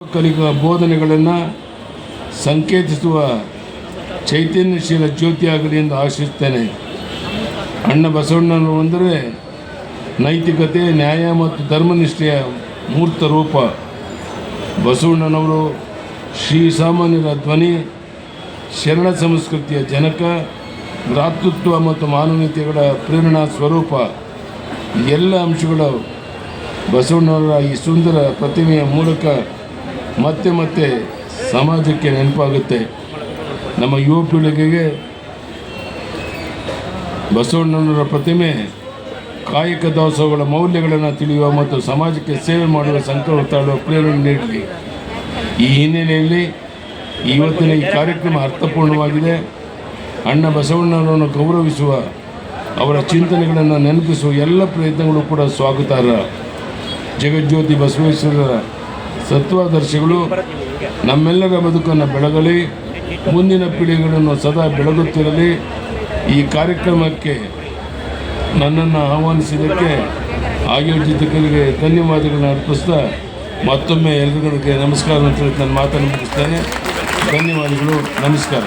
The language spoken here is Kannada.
ಕಲಿಕಾ ಬೋಧನೆಗಳನ್ನು ಸಂಕೇತಿಸುವ ಚೈತನ್ಯಶೀಲ ಜ್ಯೋತಿಯಾಗಲಿ ಎಂದು ಆಶಿಸುತ್ತೇನೆ ಅಣ್ಣ ಬಸವಣ್ಣನವರು ಅಂದರೆ ನೈತಿಕತೆ, ನ್ಯಾಯ ಮತ್ತು ಧರ್ಮನಿಷ್ಠೆಯ ಮೂರ್ತ ರೂಪ. ಬಸವಣ್ಣನವರು ಶ್ರೀ ಸಾಮಾನ್ಯರ ಧ್ವನಿ, ಶರಣ ಸಂಸ್ಕೃತಿಯ ಜನಕ, ಭ್ರಾತೃತ್ವ ಮತ್ತು ಮಾನವೀಯತೆಗಳ ಪ್ರೇರಣಾ ಸ್ವರೂಪ. ಎಲ್ಲ ಅಂಶಗಳು ಬಸವಣ್ಣವರ ಈ ಸುಂದರ ಪ್ರತಿಮೆಯ ಮೂಲಕ ಮತ್ತೆ ಮತ್ತೆ ಸಮಾಜಕ್ಕೆ ನೆನಪಾಗುತ್ತೆ. ನಮ್ಮ ಯುವ ಪೀಳಿಗೆಗೆ ಬಸವಣ್ಣನವರ ಪ್ರತಿಮೆ, ಕಾಯಕ ದಾಸೋಹಗಳ ಮೌಲ್ಯಗಳನ್ನು ತಿಳಿಯುವ ಮತ್ತು ಸಮಾಜಕ್ಕೆ ಸೇವೆ ಮಾಡುವ ಸಂಕಲ್ಪ ತಾಳುವ ಪ್ರೇರಣೆ ನೀಡಲಿ. ಈ ಹಿನ್ನೆಲೆಯಲ್ಲಿ ಇವತ್ತಿನ ಈ ಕಾರ್ಯಕ್ರಮ ಅರ್ಥಪೂರ್ಣವಾಗಿದೆ. ಅಣ್ಣ ಬಸವಣ್ಣನವರನ್ನು ಗೌರವಿಸುವ, ಅವರ ಚಿಂತನೆಗಳನ್ನು ನೆನಪಿಸುವ ಎಲ್ಲ ಪ್ರಯತ್ನಗಳು ಕೂಡ ಸ್ವಾಗತಾರ್ಹ. ಜಗಜ್ಯೋತಿ ಬಸವೇಶ್ವರರ ಸತ್ವಾದರ್ಶಗಳು ನಮ್ಮೆಲ್ಲರ ಬದುಕನ್ನು ಬೆಳಗಲಿ, ಮುಂದಿನ ಪೀಳಿಗೆಗಳನ್ನು ಸದಾ ಬೆಳಗುತ್ತಿರಲಿ. ಈ ಕಾರ್ಯಕ್ರಮಕ್ಕೆ ನನ್ನನ್ನು ಆಹ್ವಾನಿಸಿದ್ದಕ್ಕೆ ಆಯೋಜಿತಕರಿಗೆ ಧನ್ಯವಾದಗಳನ್ನು ಅರ್ಪಿಸ್ತಾ ಮತ್ತೊಮ್ಮೆ ಎಲ್ಲರಿಗೆ ನಮಸ್ಕಾರ ಅಂತ ಹೇಳಿ ನಾನು ಮಾತನ್ನು ಮುಗಿಸ್ತೇನೆ. ಧನ್ಯವಾದಗಳು, ನಮಸ್ಕಾರ.